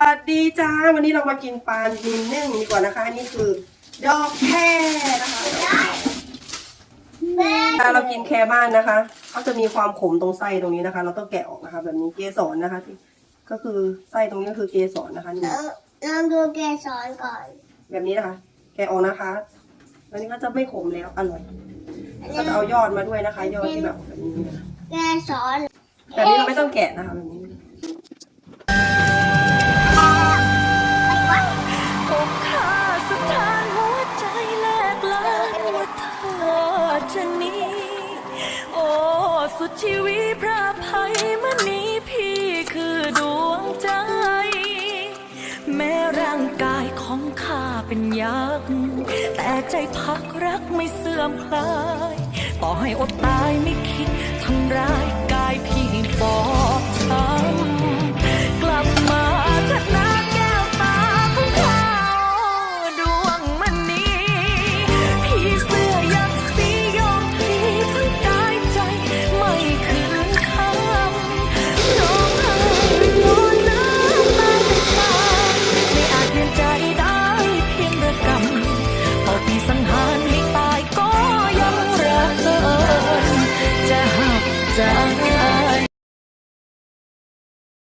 สวัสดีจ้า วันนี้เรามากินปลาดินนึ่งดีกว่านะคะอันนี้คือ ดอกแคนะคะถ้าเรากินแคบ้านนะคะเขาจะมีความขมตรงไส้ตรงนี้นะคะ เราต้องแกะออกนะคะ แบบนี้เกสรนะคะที่ก็คือไส้ตรงนี้ก็คือเกสรนะคะนี่ลองดูเกสรก่อน แบบนี้นะคะ แกะออกนะคะแล้วนี้ก็จะไม่ขมแล้วอร่อยก็จะเอายอดมาด้วยนะคะ ยอดที่แบบแบบนี้นะคะเกสรแบบนี้เราไม่ต้องแกะนะคะแบบนี้ ดชีวิตพระภัยมันนี้พี่คือดวงใจ แม้ร่างกายของข้าเป็นยักษ์แต่ใจพักรักไม่เสื่อมคลาย ต่อให้อดตายไม่คิดทำร้าย